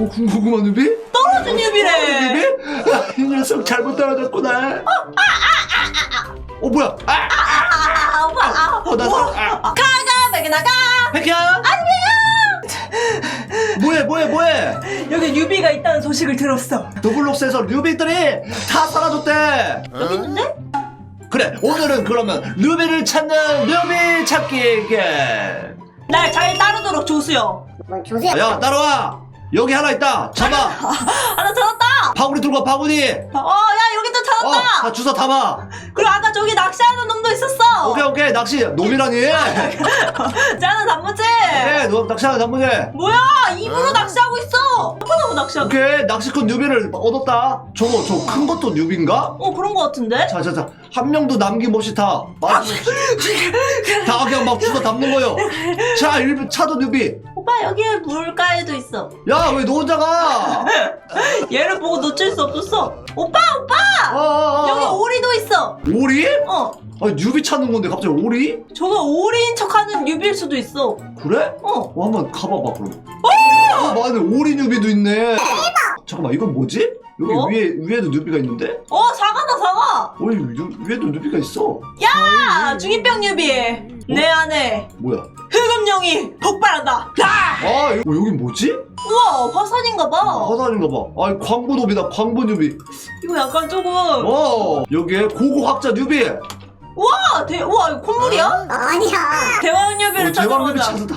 어, 궁금한 누비? 떨어진 유비래. 누비? 아, 이 녀석 잘못 떨어졌구나. 어, 뭐야? 아, 아, 오빠, 아, 어, 나 살, 아, 가가, 베개 나가. 백현? 뭐해, 뭐해, 뭐해? 여기 유비가 있다는 소식을 들었어. 더블록스에서 루비들이 다 사라졌대. 여기 있는데? 그래, 오늘은 그러면 루비를 찾는 루비 찾기 게임. 날잘 따르도록 조수요. 뭐 조수야? 야, 따라와. 여기 하나 있다. 잡아. 아, 나 찾았다. 바구니 들고 와, 바구니. 어, 야, 여기 또 어, 찾았다. 다 주워 담아. 그리고 아까 저기 낚시하는 놈도 있었어. 오케이, 오케이. 낚시. 놈이라니. 짜는 단무지. 네, 너 낚시하는 단무지. 뭐야? 입으로 낚시하고 있어. 하나도 낚시하고. 오케이, 낚시꾼 뉴비를 얻었다. 저거, 저 큰 것도 뉴비인가? 어, 그런 거 같은데? 자, 자, 자. 한 명도 남김없이 다. 막, 다 그냥 막 주워 담는 거요. 자, 일 차도 뉴비. 오빠, 여기에 물가에도 있어. 야, 왜 너 혼자 가? 얘를 보고 놓칠 수 없었어. 오빠, 오빠! 어, 어, 어. 여기 오리도 있어. 오리? 어. 아니, 뉴비 찾는 건데 갑자기 오리? 저거 오리인 척하는 유비일 수도 있어. 그래? 어. 어, 한번 가봐봐, 그럼. 어, 맞네. 오리 뉴비도 있네. 잠깐만, 이건 뭐지? 여기 뭐? 위에, 위에도 뉴비가 있는데? 어, 사과 유- 위에도 뉴비가 있어. 야, 중이병 유비. 내 안에 뭐야? 흑음령이 폭발한다. 야! 아, 이거, 어, 여긴 뭐지? 우와, 화산인가 봐. 화산인가 봐. 아, 광부 뉴비다, 광부 뉴비. 이거 약간 조금. 어, 여기에 고고학자 뉴비. 와, 대, 와, 이거 콧물이야? 아니야. 대왕 유비를 어, 대왕 뉴비 찾아보자. 찾았다.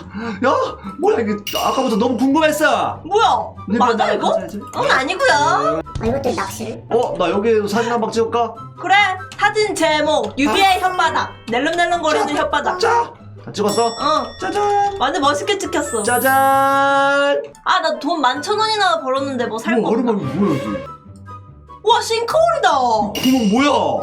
야, 뭐야, 이게 아까부터 너무 궁금했어. 뭐야? 뉴비 맞아, 이거? 가져야지. 응, 아니고요. 아, 이것도 낚시를? 어, 나 여기 사진 한 방 찍을까? 그래, 사진 제목, 유비의 혓바닥. 낼름낼름거리는 혓바닥. 자, 다 찍었어? 응, 짜잔. 완전 멋있게 찍혔어. 짜잔. 아, 나 돈 만천 원이나 벌었는데 뭐 살 거 뭐, 없나? 얼음이 뭐야, 여기? 와, 싱크홀이다. 구멍 뭐야?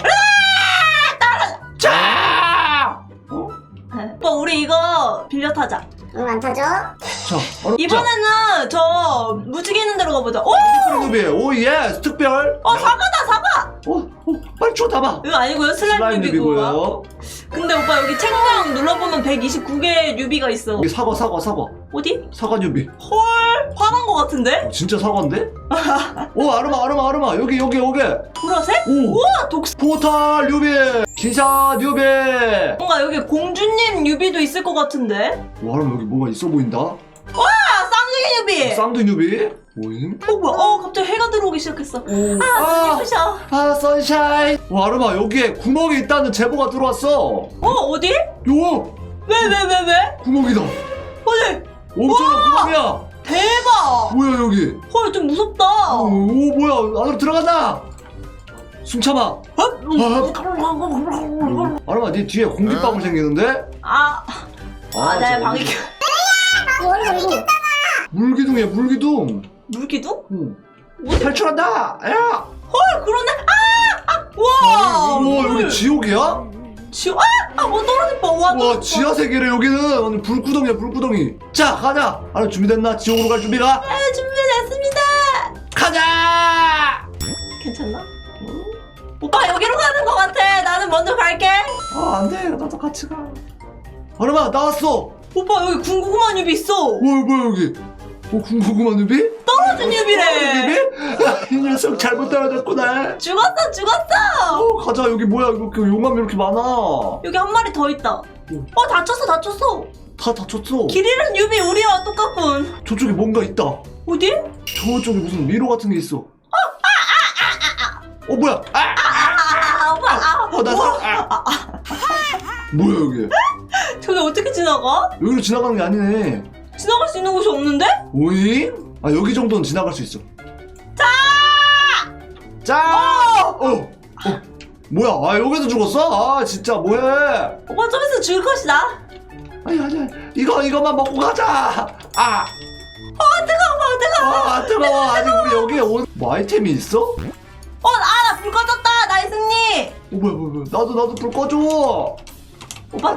우리 이거 빌려 타자. 응, 안 타죠? 자, 얼음. 이번에는 저 무지개 있는 데로 가보자. 오! 뉴비, 오, 예, 특별. 어, 사과다, 사과! 어, 어, 빨리 줘, 담아. 이거 아니고요, 슬라임, 슬라임 뉴비고. 뉴비고요. 근데 오빠 여기 책 모양 눌러보면 129개의 뉴비가 있어. 여기 사과, 사과, 사과. 어디? 사과 뉴비. 헐, 화난 거 같은데? 어, 진짜 사과인데? 오, 아르마, 아르마, 아르마. 여기, 여기, 여기. 보라색? 오, 우와, 독스. 포탈 뉴비. 기사 뉴비. 뭔가 여기 공주님 뉴비도 있을 것 같은데? 와, 아르마, 여기 뭐가 있어 보인다. 아, 쌍둥이 뉴비! 쌍둥이 뉴비. 뭐임? 어, 뭐야? 어, 갑자기 해가 들어오기 시작했어. 오, 아, 아, 예쁘셔. 아, 선샤인. 와, 아르마, 여기에 구멍이 있다는 제보가 들어왔어. 어, 어디? 요, 왜, 왜, 왜, 왜? 구멍이다. 어디? 엄청난 구멍이야. 대박! 뭐야, 여기. 헐, 좀 무섭다. 오, 오, 뭐야. 안으로 들어간다. 숨 참아. 어? 아르마, 네 뒤에 공기방울 생기는데? 아, 아, 내 이거는 이거. 물기둥이야, 물기둥. 물기둥? 응. 어디? 탈출한다. 야. 헐, 그러네. 아! 아! 와! 우와, 물. 여기 지옥이야? 지옥? 아! 아, 뭐 떨어질 뻔. 와, 와, 떨어질. 지하 세계래 여기는. 오늘 불구덩이야, 불구덩이. 자, 가자. 아르 준비됐나? 지옥으로 갈 준비가? 네, 준비됐습니다. 가자. 괜찮나? 오빠 여기로 가는 것 같아. 나는 먼저 갈게. 아, 안 돼. 나도 같이 가. 아르마, 나왔어. 오빠 여기 궁금한 유비 있어. 뭐야, 뭐야, 여기. 어, 궁금한 누비? 떨어진 유비래. 누비? 아, 이 녀석 잘못 떨어졌구나. 죽었어, 죽었어. 어, 가자. 여기 뭐야, 이렇게 용암이 이렇게 많아. 여기 한 마리 더 있다. 어, 다쳤어, 다쳤어. 다 다쳤어. 길 잃은 유비 우리와 똑같군. 저쪽에 뭔가 있다. 어디? 저쪽에 무슨 미로 같은 게 있어. 어, 뭐야? 아! 아, 오빠, 아, 어, 나 살, 아. 뭐야, 여기? 저기 어떻게 지나가? 여기로 지나가는 게 아니네. 지나갈 수 있는 곳이 없는데? 오잉? 아, 여기 정도는 지나갈 수 있어. 자! 자! 어! 어! 뭐야? 아, 여기서 죽었어? 아, 진짜, 뭐해? 오빠 좀 있으면 죽을 것이다. 아니, 아니. 이거, 이거만 먹고 가자! 아! 어, 뜨거워, 뜨거워. 아, 뜨거워. 아니, 우리 여기에 온, 뭐 아이템이 있어? 어, 어, 아, 나 불 꺼졌다. 나이 승리. 뭐야, 뭐야, 뭐야. 나도, 나도 불 꺼줘! 오빠,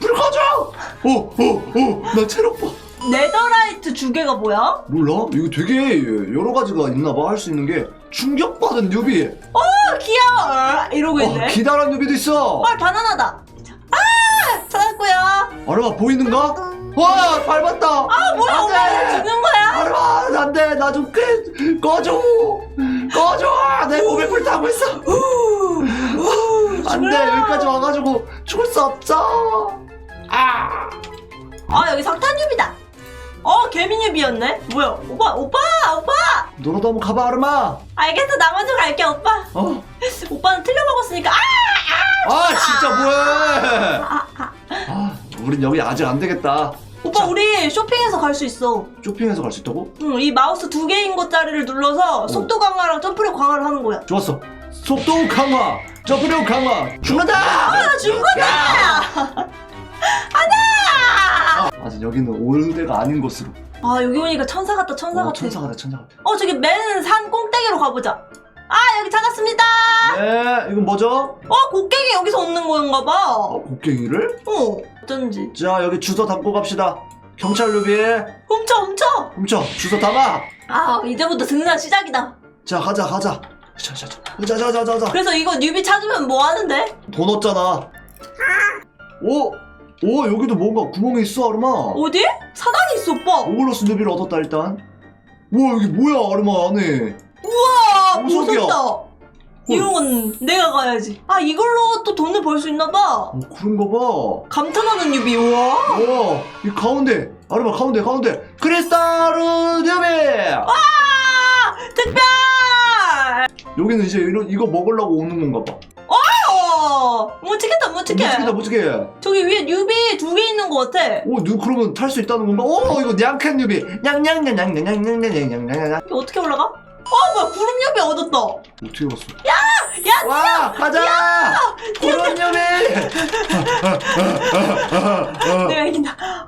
불 꺼줘! 어, 어, 어, 나 체력 봐. 네더라이트 주개가 뭐야? 몰라? 이거 되게 여러 가지가 있나 봐. 할 수 있는 게. 충격받은 뉴비. 어, 귀여워. 이러고 있네. 어, 기다란 뉴비도 있어. 헐 바나나다. 아 찾았고요. 아르마 보이는가? 와 밟았다. 아 뭐야 안 돼. 오빠 죽는 거야? 아르마 안 돼 나 좀 꺼줘 꺼줘 내 몸에 불 타고 있어 안돼 여기까지 와가지고 죽을 수 없어 아 아 여기 석탄유비다. 어 개미유비였네. 뭐야 오빠 오빠 오빠. 너라도 한번 가봐 아르마 알겠어 나 먼저 갈게 오빠. 어? 오빠는 틀려 먹었으니까 아! 아 진짜 뭐해 아 우린 여기 아직 안 되겠다 오빠 자. 우리 쇼핑해서 갈 수 있어. 쇼핑해서 갈 수 있다고? 응, 이 마우스 두 개인 것짜리를 눌러서 속도 강화랑 점프력 강화를 하는 거야. 좋았어 속도 강화 점프력 강화 죽는다 아, 준 거다! 하나! 아직 여기는 올 데가 아닌 곳으로 아, 여기 오니까 천사 같다, 천사 어, 같아. 천사 같아 천사 같아 어, 저기 맨산 꼭대기로 가보자. 아, 여기 찾았습니다! 네 이건 뭐죠? 어, 곡괭이 여기서 얻는 건가 봐. 어, 곡괭이를? 어, 어쩐지. 자 여기 주소 담고 갑시다 경찰 루비에 훔쳐, 훔쳐! 훔쳐 주소 담아 아, 이제부터 등산 시작이다. 자 가자 가자 자자자 자자자자자 그래서 이거 뉴비 찾으면 뭐 하는데? 돈 얻잖아 오? 오 여기도 뭔가 구멍이 있어 아르마 어디? 사다리 있어, 오빠. 오글러스 누비를 얻었다 일단 우와 여기 뭐야 아르마 안에 우와. 무섭다. 이런 건 내가 가야지. 아, 이걸로 또 돈을 벌 수 있나 봐. 어 그런가 봐 감탄하는 뉴비, 우와. 우와 이 가운데 아르마 가운데 가운데 크리스탈 누비 아! 특별! 여기는 이제 이런 이거 먹으려고 오는 건가 봐 어! 못 찍겠다, 못 찍게. 무지개다 무지개 저기 위에 뉴비 두 개 있는 것 같아. 오, 누 그러면 탈 수 있다는 건가? 오, 이거 냥캔 뉴비. 냥냥냥냥냥냥냥냥냥냥. 이게 어떻게 올라가? 어, 뭐야, 구름 뉴비 얻었다. 어떻게 봤어? 야, 야, 와, 가자. 그런 뉴비. 내가 이긴다. 아,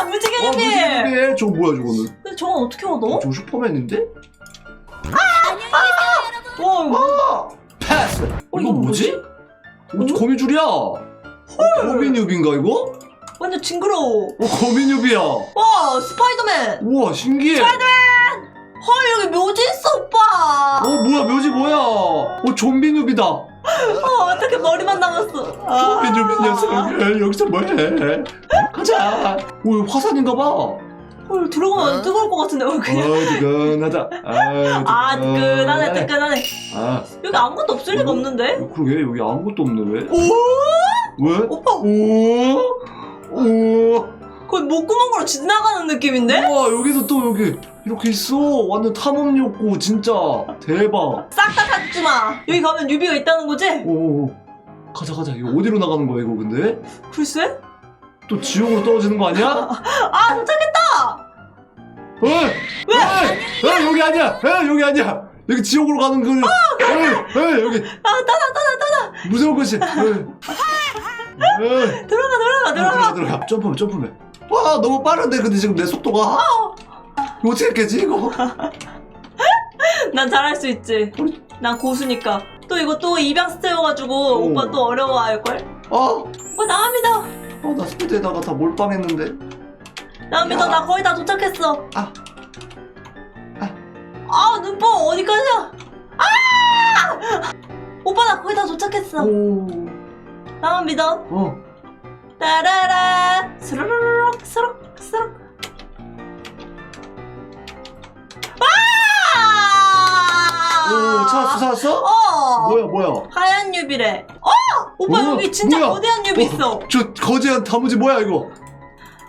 아 무지개 어, 뉴비! 무슨 뉴비? 저거 뭐야, 저거는? 근데 저건 어떻게 얻어? 저 슈퍼맨인데? 와, 이거 아, 패스. 어, 이거 뭐지? 어, 저 거미줄이야. 어, 거미 뉴비인가 이거? 완전 징그러워. 어, 거미 뉴비야. 와, 스파이더맨! 우와, 신기해. 헐, 여기 묘지 있어, 오빠! 어, 뭐야, 묘지 뭐야? 어, 좀비 뉴비다. 어, 어떻게 머리만 남았어. 아. 좀비 뉴비 녀석. 여기서 뭐해? 가자. 오, 이거 화산인가 봐. 헐, 들어가면 뜨거울 것 같은데, 어, 어, 그냥. 뜨끈하다. 아, 아, 뜨끈하네, 뜨끈하네. 아, 여기 아무것도 없을 리가 없는데? 어, 그러게 여기 아무것도 없네 왜? 오! 왜? 오빠, 오, 오, 거의 목구멍으로 지나가는 느낌인데? 우와 여기서 또 여기 이렇게 있어. 완전 탐험 욕구 진짜 대박. 싹다 닫지 마. 여기 가면 뉴비가 있다는 거지? 오, 오, 오. 가자 가자. 이거 어디로 나가는 거야 이거 근데? 글쎄? 또 지옥으로 떨어지는 거 아니야? 아, 도착했다! 에? 왜? 에? 여기 아니야. 에? 여기 아니야. 여기 지옥으로 가는 그. 에? 에? 여기 아, 따다, 따다, 따다! 무서운 곳이. 에. 에. 들어가, 들어가, 들어가! 들어가 들어가 점프맨 점프맨 와 너무 빠른데 근데 지금 내 속도가 이거 어떻게 했겠지 이거 난 잘할 수 있지. 난 고수니까. 또 이거 또 입양 스테여가지고 오. 오빠 또 어려워할걸? 아, 어, 나갑니다. 아, 나 스피드에다가 다 몰빵했는데 야. 나 거의 다 도착했어. 아. 아. 아, 눈뽕 어디까지야? 아! 오빠 나 거의 다 도착했어. 오, 나갑니다. 어, 따라라 스르르륵 스륵 스륵 아! 오 찾았어 찾았어? 어 뭐야 뭐야 하얀 유비래 어 오빠 뭐야? 여기 진짜 뭐야? 거대한 유비 있어 어, 저 거대한 다무지 뭐야 이거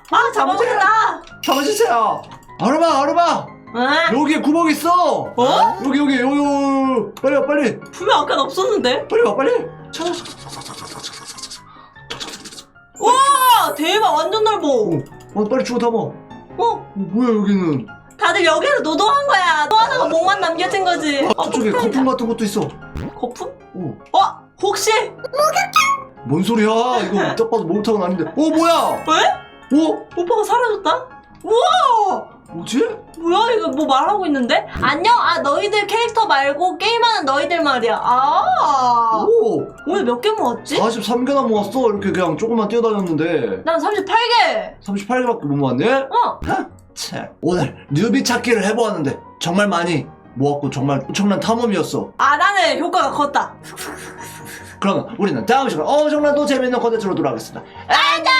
아 잡아보자 잡아주세요 아르마 아르마 응? 여기에 구멍 있어 어? 여기 여기 여기 여기. 빨리 와 빨리 분명 아까 없었는데 빨리 와 빨리 찾아 와 대박 완전 넓어 어, 어 빨리 주워 담아 어 어, 뭐야 여기는 다들 여기로 노동한 거야 또 하나가 목만 남겨진 거지 아, 저쪽에 폭탄이다. 거품 같은 것도 있어 거품? 어. 어 혹시 뭔 소리야? 이거 딱 봐도 목욕탕은 아닌데. 어 뭐야? 왜? 어? 오빠가 사라졌다? 우와 뭐지? 뭐야 이거 뭐 말하고 있는데? 안녕 아 너희들 캐릭터 말고 게임하는 너희들 말이야 아 오! 오늘 몇 개 모았지? 43개나 모았어. 이렇게 그냥 조금만 뛰어다녔는데. 난 38개 38개밖에 못 모았네? 어 참. 오늘 뉴비 찾기를 해보았는데 정말 많이 모았고 정말 엄청난 탐험이었어. 아 나는 효과가 컸다 그러면 우리는 다음 시간에 엄청난 또 재밌는 컨텐츠로 돌아가겠습니다. 안녕